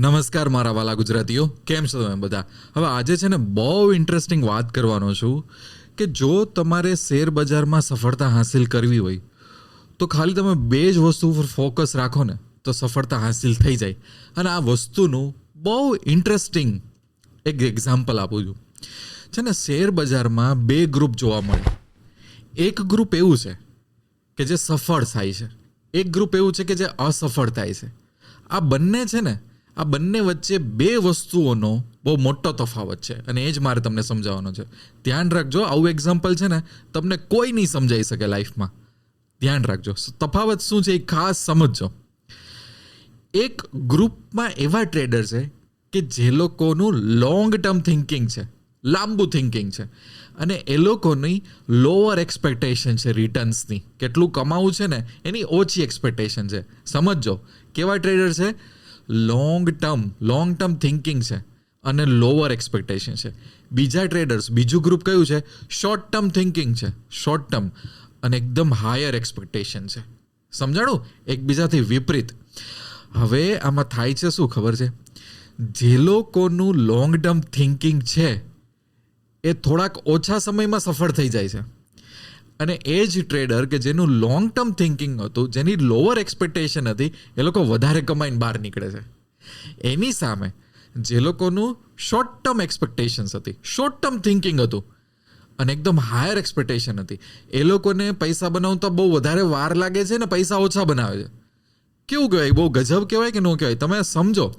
નમસ્કાર મારા વાલા ગુજરાતીઓ, કેમ છો તમે બધા? હવે આજે છે ને બહુ ઇન્ટરેસ્ટિંગ વાત કરવાનો છું કે જો તમારે શેર બજારમાં સફળતા હાંસિલ કરવી હોય, તો ખાલી તમે બે જ વસ્તુ પર ફોકસ રાખો ને, તો સફળતા હાંસિલ થઈ જાય. અને આ વસ્તુનું બહુ ઇન્ટરેસ્ટિંગ એક એક્ઝામ્પલ આપું છું. છે ને શેર બજારમાં બે ગ્રુપ જોવા મળે. એક ગ્રુપ એવું છે કે જે સફળ થાય છે. એક ગ્રુપ એવું છે કે જે અસફળ થાય છે. આ બંને છે ને આ બંને વચ્ચે બે વસ્તુઓનો બહુ મોટો તફાવત છે. અને એ જ મારે તમને સમજાવવાનો છે. ધ્યાન રાખજો, આવું એક્ઝામ્પલ છે ને, તમને કોઈ નહીં સમજાઈ શકે લાઈફમાં ધ્યાન રાખજો. તફાવત શું છે એ ખાસ સમજજો. એક ગ્રુપમાં એવા ટ્રેડર છે કે જે લોકોનું લોંગ ટર્મ થિંકિંગ છે, લાંબુ થિંકિંગ છે. અને એ લોકોની લોઅર એક્સપેક્ટેશન છે રિટર્ન્સની કેટલું કમાવું છે ને, એની ઓછી એક્સપેક્ટેશન છે. સમજજો. કેવા ટ્રેડર છે? Long term long term thinking છે અને લોઅર એક્સપેક્ટેશન છે. બીજા ટ્રેડર્સ બીજું ગ્રુપ કયું છે? શોર્ટ ટર્મ થિંકિંગ છે. શોર્ટ ટર્મ અને એકદમ હાયર એક્સપેક્ટેશન છે. સમજાણું? એકબીજાથી વિપરીત. હવે આમાં થાય છે શું ખબર છે? જે લોકોનું લોંગ ટર્મ થિંકિંગ છે, એ થોડાક ઓછા સમયમાં સફળ થઈ જાય છે. અને એ જ ટ્રેડર કે જેનું લોંગ ટર્મ થિંકિંગ હતું, જેની લોઅર એક્સપેક્ટેશન હતી, એ લોકો વધારે કમાઈને બહાર નીકળે છે. એની સામે જે લોકોનું શોર્ટ ટર્મ એક્સપેક્ટેશન્સ હતી શોર્ટ ટર્મ થિંકિંગ હતું, અને એકદમ હાયર એક્સપેક્ટેશન હતી, એ લોકોને પૈસા બનાવતા બહુ વધારે વાર લાગે છે ને પૈસા ઓછા બનાવે છે. કેવું કહેવાય? બહુ ગજબ કહેવાય કે ન કહેવાય? તમે સમજો.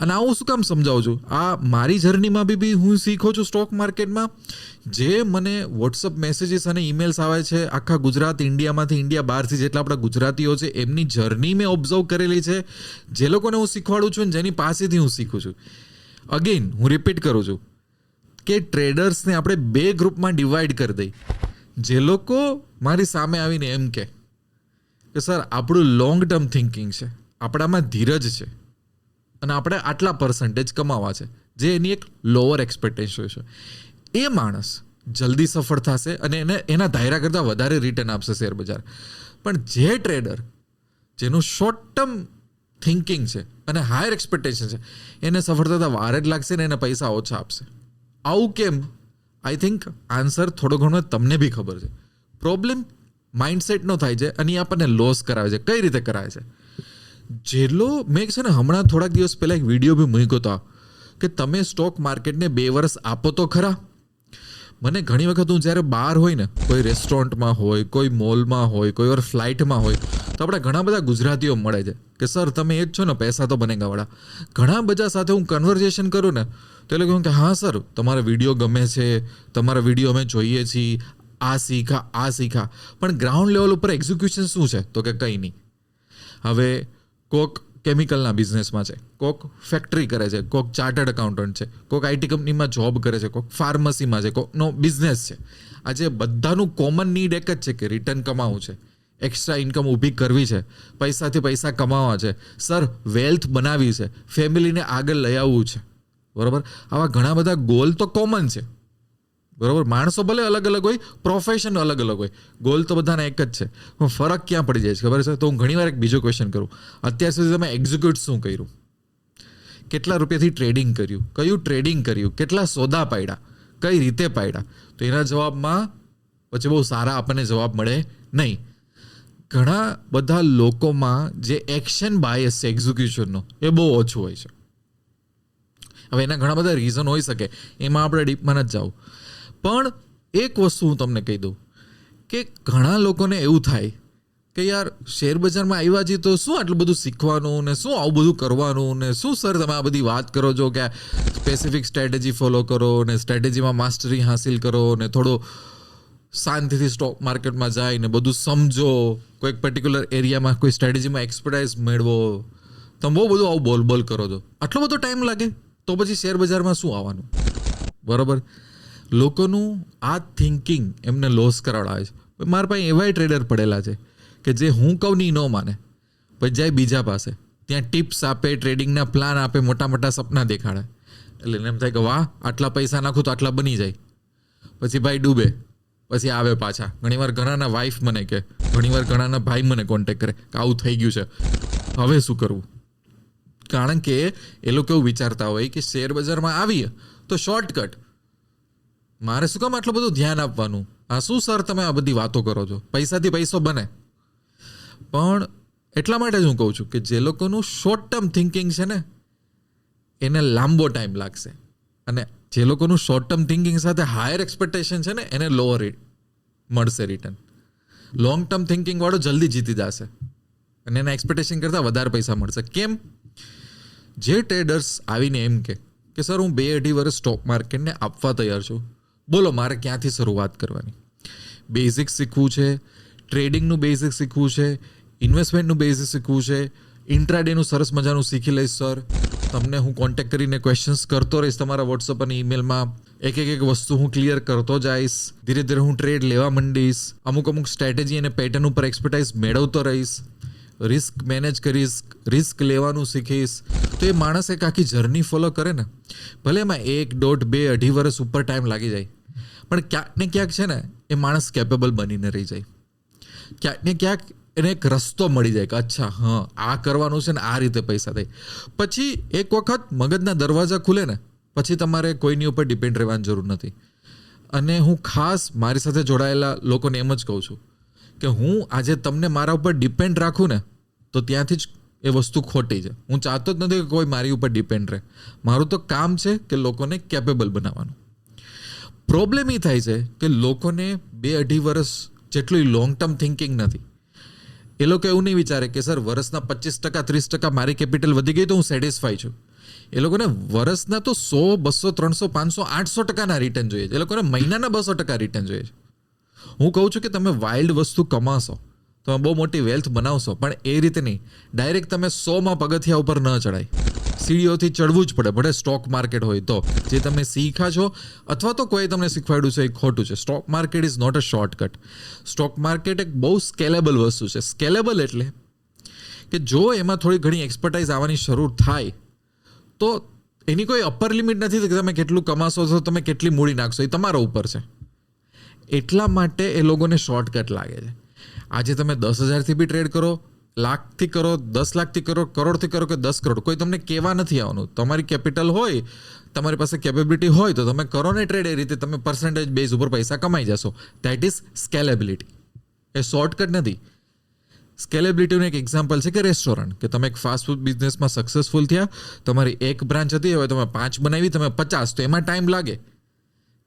અને આવું શું કામ સમજાવું છું આ મારી જર્નીમાં બી બી હું શીખો છું સ્ટોક માર્કેટમાં જે મને વોટ્સઅપ મેસેજીસ અને ઈમેલ્સ આવે છે, આખા ગુજરાત, ઇન્ડિયામાંથી ઇન્ડિયા બહારથી જેટલા આપણા ગુજરાતીઓ છે, એમની જર્ની મેં ઓબ્ઝર્વ કરેલી છે. જે લોકોને હું શીખવાડું છું ને જેની પાસેથી હું શીખું છું. અગેન હું રિપીટ કરું છું કે ટ્રેડર્સને આપણે બે ગ્રુપમાં ડિવાઈડ કરી દઈ. જે લોકો મારી સામે આવીને એમ કે, સર, આપણું લોંગ ટર્મ થિંકિંગ છે. આપણામાં ધીરજ છે. અને આપણે આટલા પર્સન્ટેજ કમાવા છે, જે એની એક લોઅર એક્સપેક્ટેશન છે. એ માણસ જલ્દી સફળ થશે અને એને, એના ધાયરા કરતાં વધારે રિટર્ન આપશે શેર બજાર. પણ જે ટ્રેડર જેનું શોર્ટ ટર્મ થિંકિંગ છે અને હાયર એક્સપેક્ટેશન છે, એને સફળ થતાં વાર જ લાગશે ને એને પૈસા ઓછા આપશે. આવું કેમ? આઈ થિંક આન્સર થોડો ઘણો તમને બી ખબર છે. પ્રોબ્લેમ માઇન્ડસેટનો થાય છે અને એ આપણને લોસ કરાવે છે. કઈ રીતે કરાવે છે? જેટલો મેં છે ને હમણાં થોડાક દિવસ પહેલાં એક વીડિયો બી મૂક્યો હતો કે તમે સ્ટોક માર્કેટને બે વર્ષ આપો તો ખરા. મને ઘણી વખત હું જ્યારે બહાર હોય ને, કોઈ રેસ્ટોરન્ટમાં હોય, કોઈ મોલમાં હોય, કોઈ વાર ફ્લાઇટમાં હોય, તો આપણે ઘણા બધા ગુજરાતીઓ મળે છે, કે સર, તમે એ જ છો ને, પૈસા તો બને ગવાડા ઘણા બધા સાથે હું કન્વર્ઝેશન કરું ને, તો એ લોકો કે, હા, સર, તમારા વીડિયો ગમે છે, તમારા વીડિયો અમે જોઈએ છીએ, આ શીખા આ શીખા. પણ ગ્રાઉન્ડ લેવલ ઉપર એક્ઝિક્યુશન શું છે? તો કે કંઈ નહીં. હવે કોક કેમિકલના બિઝનેસમાં છે, કોક ફેક્ટરી કરે છે, કોક ચાર્ટર્ડ એકાઉન્ટન્ટ છે, કોક આઈટી કંપનીમાં જોબ કરે છે, કોક ફાર્મસીમાં છે, કોકનો બિઝનેસ છે. આજે બધાનું કોમન નીડ એક જ છે કે રિટર્ન કમાવું છે એક્સ્ટ્રા ઇન્કમ ઊભી કરવી છે, પૈસાથી પૈસા કમાવા છે. સર વેલ્થ બનાવી છે ફેમિલીને આગળ લઈ આવવું છે. બરાબર? આવા ઘણા બધા ગોલ તો કોમન છે. બરાબર? માણસો ભલે અલગ અલગ હોય પ્રોફેશન અલગ અલગ હોય. ગોલ તો બધાને એક જ છે. પણ ફરક ક્યાં પડી જાય છે? ખબર છે? તો હું ઘણીવાર એક બીજો ક્વેશ્ચન કરું. અત્યાર સુધી તમે એક્ઝિક્યુટ શું કર્યું? કેટલા રૂપિયાથી ટ્રેડિંગ કર્યું? કયું ટ્રેડિંગ કર્યું? કેટલા સોદા પાડ્યા? કઈ રીતે પાડ્યા? તો એના જવાબમાં પછી બહુ સારા આપણને જવાબ મળે નહીં. ઘણા બધા લોકોમાં જે એક્શન બાયસ છે એક્ઝિક્યુશનનો એ બહુ ઓછું હોય છે. હવે એના ઘણા બધા રીઝન હોઈ શકે. એમાં આપણે ડીપમાં જ જવું પણ એક વસ્તુ હું તમને કહી દઉં કે ઘણા લોકોને એવું થાય કે યાર શેર બજારમાં આવ્યા છીએ તો શું આટલું બધું શીખવાનું ને શું આવું બધું કરવાનું ને શું સર તમે આ બધી વાત કરો છો કે સ્પેસિફિક સ્ટ્રેટેજી ફોલો કરો ને સ્ટ્રેટેજીમાં માસ્ટરી હાંસિલ કરો ને થોડો શાંતિથી સ્ટોક માર્કેટમાં જાય ને બધું સમજો, કોઈક પર્ટિક્યુલર એરિયામાં કોઈ સ્ટ્રેટેજીમાં એક્સપર્ટાઇઝ મેળવો. તમે બહુ બધું આવું બોલ બોલ કરો છો. આટલો બધો ટાઈમ લાગે તો પછી શેર બજારમાં શું આવવાનું? બરાબર? લોકોનું આ થિંકિંગ એમને લોસ કરાવડાવે છે. મારા પાસે એવાય ટ્રેડર પડેલા છે કે જે હું કહું નહીં ન માને. પછી જાય બીજા પાસે. ત્યાં ટિપ્સ આપે ટ્રેડિંગના પ્લાન આપે, મોટા મોટા સપના દેખાડે. એટલે એમ થાય કે વાહ, આટલા પૈસા નાખું તો આટલા બની જાય. પછી ભાઈ ડૂબે. પછી આવે પાછા. ઘણીવાર ઘણાના વાઈફ મને કે ઘણીવાર ઘણાના ભાઈ મને કોન્ટેક્ટ કરે કે આવું થઈ ગયું છે. હવે શું કરવું? કારણ કે એ લોકો એવું વિચારતા હોય કે શેર બજારમાં આવીએ તો શોર્ટકટ મારે શું કામ આટલું બધું ધ્યાન આપવાનું? આ શું સર તમે આ બધી વાતો કરો છો? પૈસાથી પૈસો બને. પણ એટલા માટે જ હું કહું છું કે જે લોકોનું શોર્ટ ટર્મ થિંકિંગ છે ને, એને લાંબો ટાઈમ લાગશે. અને જે લોકોનું શોર્ટ ટર્મ થિંકિંગ સાથે હાયર એક્સપેક્ટેશન છે ને, એને લોઅર મળશે રિટર્ન લોંગ ટર્મ થિંકિંગ વાળો જલ્દી જીતી જશે. અને એના એક્સપેક્ટેશન કરતાં વધારે પૈસા મળશે. કેમ? જે ટ્રેડર્સ આવીને એમ કે કે સર, હું બે અઢી વર્ષ સ્ટોક માર્કેટને આપવા તૈયાર છું. બોલો, મારે ક્યાંથી શરૂઆત કરવાની? બેઝિક શીખવું છે ટ્રેડિંગનું બેઝિક શીખવું છે ઇન્વેસ્ટમેન્ટનું બેઝિક શીખવું છે ઇન્ટ્રાડેનું સરસ મજાનું શીખી લઈશ સર તમને હું કોન્ટેક્ટ કરીને ક્વેશ્ચન્સ કરતો રહીશ તમારા વોટ્સઅપ અને ઈમેલમાં એક એક એક વસ્તુ હું ક્લિયર કરતો જઈશ. ધીરે ધીરે હું ટ્રેડ લેવા માંડીશ. અમુક અમુક સ્ટ્રેટેજી અને પેટર્ન ઉપર એક્સપર્ટાઇઝ મેળવતો રહીશ. રિસ્ક મેનેજ કરીશ રિસ્ક લેવાનું શીખીશ. તો એ માણસ એક આખી જર્ની ફોલો કરે ને. ભલે એમાં એક દોઢ બે અઢી વર્ષ ઉપર ટાઈમ લાગી જાય. પણ ક્યાંક ને ક્યાંક છે ને, એ માણસ કેપેબલ બનીને રહી જાય. ક્યાંક ને ક્યાંક એને એક રસ્તો મળી જાય કે, અચ્છા, હા, આ કરવાનું છે ને, આ રીતે પૈસા થાય. પછી એક વખત મગજના દરવાજા ખુલે ને, પછી તમારે કોઈની ઉપર ડિપેન્ડ રહેવાની જરૂર નથી. અને હું ખાસ મારી સાથે જોડાયેલા લોકોને એમ જ કહું છું કે, હું આજે તમને મારા ઉપર ડિપેન્ડ રાખું ને, તો ત્યાંથી જ એ વસ્તુ ખોટી છે. હું ચાહતો જ નથી કે કોઈ મારી ઉપર ડિપેન્ડ રહે. મારું તો કામ છે કે લોકોને કેપેબલ બનાવવાનું. પ્રોબ્લેમ એ થાય છે કે લોકોને બે અઢી વર્ષ જેટલું લોંગ ટર્મ થિંકિંગ નથી. એ લોકો એવું નહીં વિચારે કે, સર, વર્ષના પચીસ ટકા, ત્રીસ ટકા મારી કેપિટલ વધી ગઈ તો હું સેટિસ્ફાઈ છું. એ લોકોને વર્ષના તો સો, બસો, ત્રણસો, પાંચસો, આઠસો ટકાના રિટર્ન જોઈએ છે. એ લોકોને મહિનાના બસો ટકા રિટર્ન જોઈએ છે. હું કહું છું કે, તમે વાઇલ્ડ વસ્તુ કમાશો. તમે બહુ મોટી વેલ્થ બનાવશો. પણ એ રીતે નહીં. ડાયરેક્ટ તમે સોમાં પગથિયા ઉપર ન ચડાય સીડીઓથી ચડવું જ પડે, ભલે સ્ટોક માર્કેટ હોય તો. જે તમે શીખા છો, અથવા તો કોઈ તમને શીખવાડ્યું છે એ ખોટું છે. Stock market is not a shortcut stock market એક બહુ સ્કેલેબલ વસ્તુ છે. સ્કેલેબલ એટલે કે જો એમાં થોડી ઘણી એક્સપર્ટાઇઝ આવવાની શરૂ થાય, તો એની કોઈ અપર લિમિટ નથી કે તમે કેટલું કમાશો તો તમે કેટલી મૂડી નાખશો. એ તમારા ઉપર છે. એટલા માટે એ લોકોને શોર્ટકટ લાગે છે. આજે તમે દસ હજારથી બી ટ્રેડ કરો લાખથી કરો, દસ લાખથી કરો, કરોડથી કરો કે દસ કરોડ, કોઈ તમને કહેવા નથી આવવાનું. તમારી કેપિટલ હોય, તમારી પાસે કેપેબિલિટી હોય તો તમે કરો ને ટ્રેડ એ રીતે, તમે પર્સન્ટેજ બેઝ ઉપર પૈસા કમાઈ જશો. દેટ ઇઝ સ્કેલેબિલિટી એ શોર્ટકટ નથી. સ્કેલેબિલિટીનું એક એક્ઝામ્પલ છે કે રેસ્ટોરન્ટ કે તમે એક ફાસ્ટ ફૂડ બિઝનેસમાં સક્સેસફુલ થયા, તમારી એક બ્રાન્ચ હતી, હવે તમે પાંચ બનાવી, તમે પચાસ, તો એમાં ટાઈમ લાગે.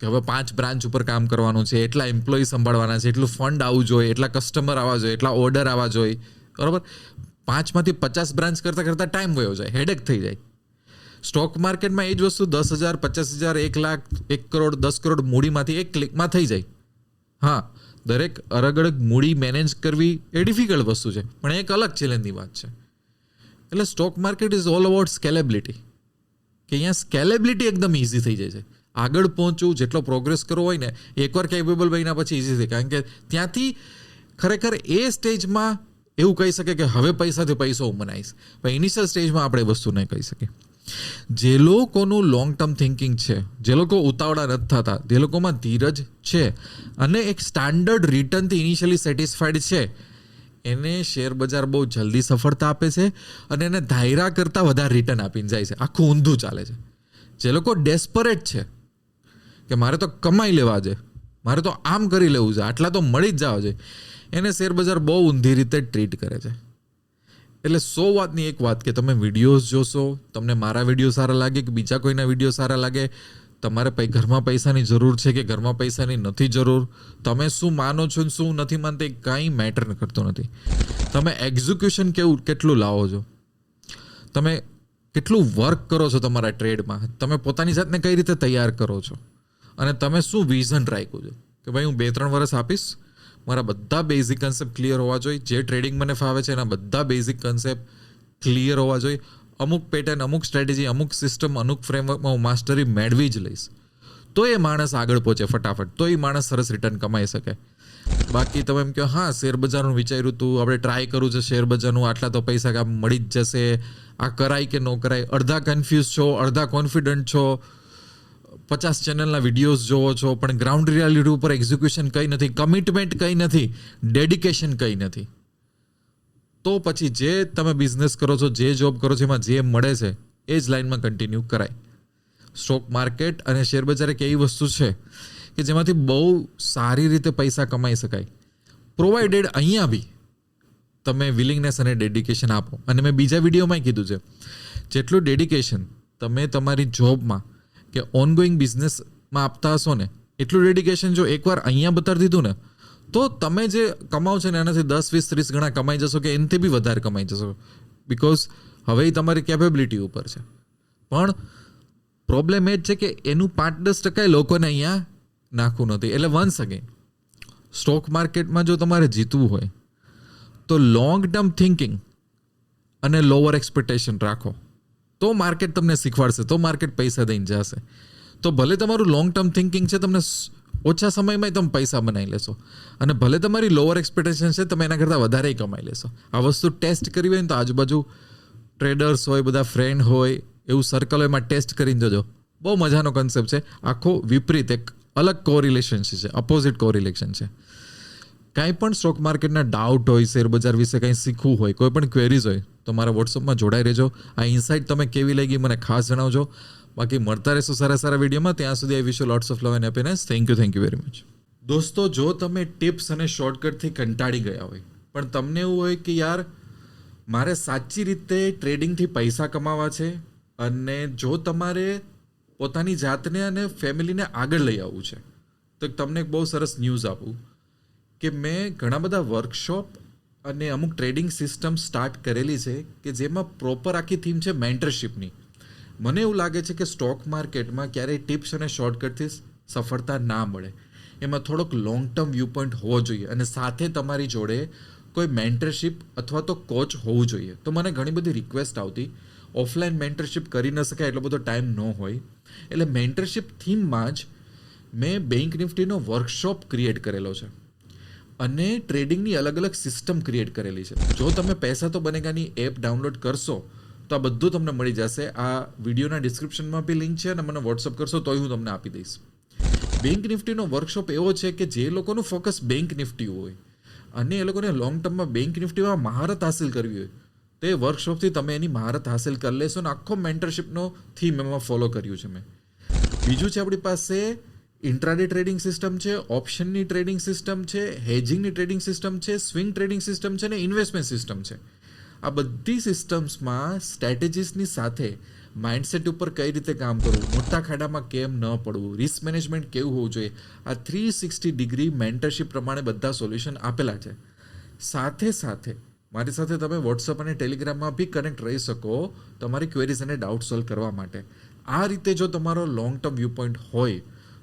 કે હવે પાંચ બ્રાન્ચ ઉપર કામ કરવાનું છે, એટલા એમ્પ્લોય સંભાળવાના છે, એટલું ફંડ આવવું જોઈએ, એટલા કસ્ટમર આવવા જોઈએ, એટલા ઓર્ડર આવવા જોઈએ. બરાબર? પાંચમાંથી પચાસ બ્રાન્ચ કરતાં કરતાં ટાઈમ વયો જાય હેડેક થઈ જાય. સ્ટોક માર્કેટમાં એ જ વસ્તુ દસ હજાર, પચાસ હજાર, એક લાખ, એક કરોડ, દસ કરોડ મૂડીમાંથી એક ક્લિકમાં થઈ જાય. હા, દરેક અલગ મૂડી મેનેજ કરવી એ ડિફિકલ્ટ વસ્તુ છે, પણ એક અલગ ચેલેન્જની વાત છે. એટલે stock market is all about scalability કે અહીંયા સ્કેલેબિલિટી એકદમ ઇઝી થઈ જાય છે. આગળ પહોંચવું, જેટલો પ્રોગ્રેસ કરવો હોય ને, એકવાર કેપેબલ બન્યા પછી ઇઝી થાય કારણ કે ત્યાંથી ખરેખર એ સ્ટેજમાં એવું કહી શકે કે હવે પૈસાથી પૈસો હું બનાવીશ પણ ઇનિશિયલ સ્ટેજમાં આપણે વસ્તુ નહીં કહી શકીએ. જે લોકોનું લોંગ ટર્મ થિંકિંગ છે, જે લોકો ઉતાવળા નથી થતા, જે લોકોમાં ધીરજ છે અને એક સ્ટાન્ડર્ડ રિટર્નથી ઇનિશિયલી સેટિસ્ફાઈડ છે, એને શેર બજાર બહુ જલ્દી સફળતા આપે છે અને એને ધાયરા કરતાં વધારે રિટર્ન આપીને જાય છે. આખું ઊંધું ચાલે છે. જે લોકો ડેસ્પરેટ છે કે મારે તો કમાઈ લેવા છે, મારે તો આમ કરી લેવું છે, આટલા તો મળી જ જવા છે. એને શેરબજાર બહુ ઊંધી રીતે ટ્રીટ કરે છે. એટલે સો વાતની એક વાત કે તમે વિડીયોઝ જોશો, તમને મારા વીડિયો સારા લાગે કે બીજા કોઈના વીડિયો સારા લાગે, તમારે ઘરમાં પૈસાની જરૂર છે કે ઘરમાં પૈસાની નથી જરૂર? તમે શું માનો છો ને શું નથી માનતા એ કાંઈ મેટર કરતું નથી. તમે એક્ઝિક્યુશન કેવું, કેટલું લાવો છો? તમે કેટલું વર્ક કરો છો તમારા ટ્રેડમાં તમે પોતાની જાતને કઈ રીતે તૈયાર કરો છો? અને તમે શું વિઝન રાખ્યું છે? કે ભાઈ હું બે ત્રણ વર્ષ આપીશ મારા બધા બેઝિક કન્સેપ્ટ ક્લિયર હોવા જોઈએ. જે ટ્રેડિંગ મને ફાવે છે એના બધા બેઝિક કન્સેપ્ટ ક્લિયર હોવા જોઈએ. અમુક પેટર્ન અમુક સ્ટ્રેટેજી અમુક સિસ્ટમ અમુક ફ્રેમવર્કમાં હું માસ્ટરી મેળવી જ લઈશ. તો એ માણસ આગળ પહોંચે ફટાફટ. તો એ માણસ સરસ રિટર્ન કમાઈ શકે. બાકી તમે એમ કહો, હા શેર બજારનું વિચાર્યું તું. આપણે ટ્રાય કરવું છે શેરબજારનું આટલા તો પૈસા કામ મળી જ જશે. આ કરાય કે ન કરાય? અડધા કન્ફ્યુઝ છો, અડધા કોન્ફિડન્ટ છો? પચાસ ચેનલના વિડીયોઝ જોવો છો, પણ ગ્રાઉન્ડ રિયાલિટી ઉપર એક્ઝિક્યુશન કંઈ નથી કમિટમેન્ટ કંઈ નથી ડેડિકેશન કંઈ નથી. તો પછી જે તમે બિઝનેસ કરો છો, જે જોબ કરો છો, એમાં જે મળે છે, એ જ લાઈનમાં કન્ટિન્યુ કરાય. સ્ટોક માર્કેટ અને શેર બજાર એક એવી વસ્તુ છે કે જેમાંથી બહુ સારી રીતે પૈસા કમાઈ શકાય. પ્રોવાઇડેડ અહીંયા બી તમે વિલિંગનેસ અને ડેડિકેશન આપો. અને મેં બીજા વિડીયોમાં કીધું છે, જેટલું ડેડિકેશન તમે તમારી જોબમાં કે ઓનગોઈંગ બિઝનેસમાં આપતા હશો ને, એટલું ડેડિકેશન જો એકવાર અહીંયા બતાવી દીધું ને, તો તમે જે કમાવ છો ને, એનાથી દસ, વીસ, ત્રીસ ગણા કમાઈ જશો કે એનાથી બી વધારે કમાઈ જશો. બિકોઝ હવે એ તમારી કેપેબિલિટી ઉપર છે. પણ પ્રોબ્લેમ એ જ છે કે એનું પાંચ, દસ ટકા લોકોને અહીંયા નાખવું નથી. એટલે વન્સ અગેન સ્ટોક માર્કેટમાં જો તમારે જીતવું હોય, તો લોંગ ટર્મ થિંકિંગ અને લોઅર એક્સપેક્ટેશન રાખો. તો માર્કેટ તમને શીખવાડશે, તો માર્કેટ પૈસા દઈને જશે. તો ભલે તમારું લોંગ ટર્મ થિંકિંગ છે, તમને ઓછા સમયમાં તમે પૈસા બનાવી લેશો. અને ભલે તમારી લોઅર એક્સપેક્ટેશન છે, તમે એના કરતાં વધારે કમાઈ લેશો. આ વસ્તુ ટેસ્ટ કરવી હોય ને તો આજુબાજુ ટ્રેડર્સ હોય, બધા ફ્રેન્ડ હોય, એવું સર્કલ હોય એમાં ટેસ્ટ કરીને જોજો. બહુ મજાનો કન્સેપ્ટ છે. આખો વિપરીત એક અલગ કોરિલેશન છે અપોઝિટ કોરિલેશન છે. કાંઈ પણ સ્ટોક માર્કેટના ડાઉટ હોય શેર બજાર વિશે કંઈ શીખવું હોય, કોઈ પણ ક્વેરીઝ હોય, તો મારા વોટ્સઅપમાં જોડાઈ રહેજો. આ ઇન્સાઇટ તમે કેવી લાગી મને ખાસ જણાવજો. બાકી મળતા રહેશો સારા સારા વિડીયોમાં. ત્યાં સુધી I wish lots of love and happiness thank you thank you very much દોસ્તો, જો તમે ટિપ્સ અને શોર્ટકટથી કંટાળી ગયા હોય, પણ તમને એવું હોય કે યાર, મારે સાચી રીતે ટ્રેડિંગથી પૈસા કમાવા છે, અને જો તમારે પોતાની જાતને અને ફેમિલીને આગળ લઈ આવવું છે, તો તમને એક બહુ સરસ ન્યૂઝ આપું. કે મેં ઘણા બધા વર્કશોપ અને અમુક ટ્રેડિંગ સિસ્ટમ સ્ટાર્ટ કરેલી છે કે જેમાં પ્રોપર આખી થીમ છે મેન્ટરશિપની મને એવું લાગે છે કે સ્ટોક માર્કેટમાં ક્યારેય ટિપ્સ અને શોર્ટકટથી સફળતા ના મળે. એમાં થોડોક લોંગ ટર્મ વ્યૂ પોઈન્ટ હોવો જોઈએ અને સાથે તમારી જોડે કોઈ મેન્ટરશિપ અથવા તો કોચ હોવું જોઈએ. તો મને ઘણી બધી રિક્વેસ્ટ આવતી. ઓફલાઈન મેન્ટરશિપ કરી ન શકાય એટલો બધો ટાઈમ ન હોય. એટલે મેન્ટરશિપ થીમમાં જ મેં બેંક નિફ્ટીનો વર્કશોપ ક્રિએટ કરેલો છે. અને ટ્રેડિંગની અલગ અલગ સિસ્ટમ ક્રિએટ કરેલી છે. જો તમે પૈસા તો બનેગાની એપ ડાઉનલોડ કરશો, તો આ બધું તમને મળી જશે. આ વિડીયોના ડિસ્ક્રિપ્શનમાં બી લિંક છે અને મને વોટ્સઅપ કરશો, તોય હું તમને આપી દઈશ. બેંક નિફ્ટીનો વર્કશોપ એવો છે કે જે લોકોનું ફોકસ બેંક નિફ્ટી હોય. અને એ લોકોને લોંગ ટર્મમાં બેંક નિફ્ટીમાં મહારત હાસિલ કરવી હોય. તો એ વર્કશોપથી તમે એની મહારત હાસિલ કરી લેશો અને આખો મેન્ટરશીપનો થીમ એમાં ફોલો કર્યું છે મેં. બીજું છે આપણી પાસે ઇન્ટ્રાડે ટ્રેડિંગ સિસ્ટમ છે, ઓપ્શનની ટ્રેડિંગ સિસ્ટમ છે, હેજિંગની ટ્રેડિંગ સિસ્ટમ છે, સ્વિંગ ટ્રેડિંગ સિસ્ટમ છે અને ઇન્વેસ્ટમેન્ટ સિસ્ટમ છે. આ બધી સિસ્ટમ્સમાં સ્ટ્રેટેજીસની સાથે માઇન્ડસેટ ઉપર કઈ રીતે કામ કરવું, મોટા ખાડામાં કેમ ન પડવું, રિસ્ક મેનેજમેન્ટ કેવું હોવું જોઈએ, આ થ્રી સિક્સટી ડિગ્રી મેન્ટરશિપ પ્રમાણે બધા સોલ્યુશન આપેલા છે. સાથે સાથે, મારી સાથે તમે વોટ્સઅપ અને ટેલિગ્રામમાં બી કનેક્ટ રહી શકો તમારી ક્વેરીઝ અને ડાઉટ સોલ્વ કરવા માટે. આ રીતે જો તમારો લોંગ ટર્મ વ્યૂ પોઈન્ટ હોય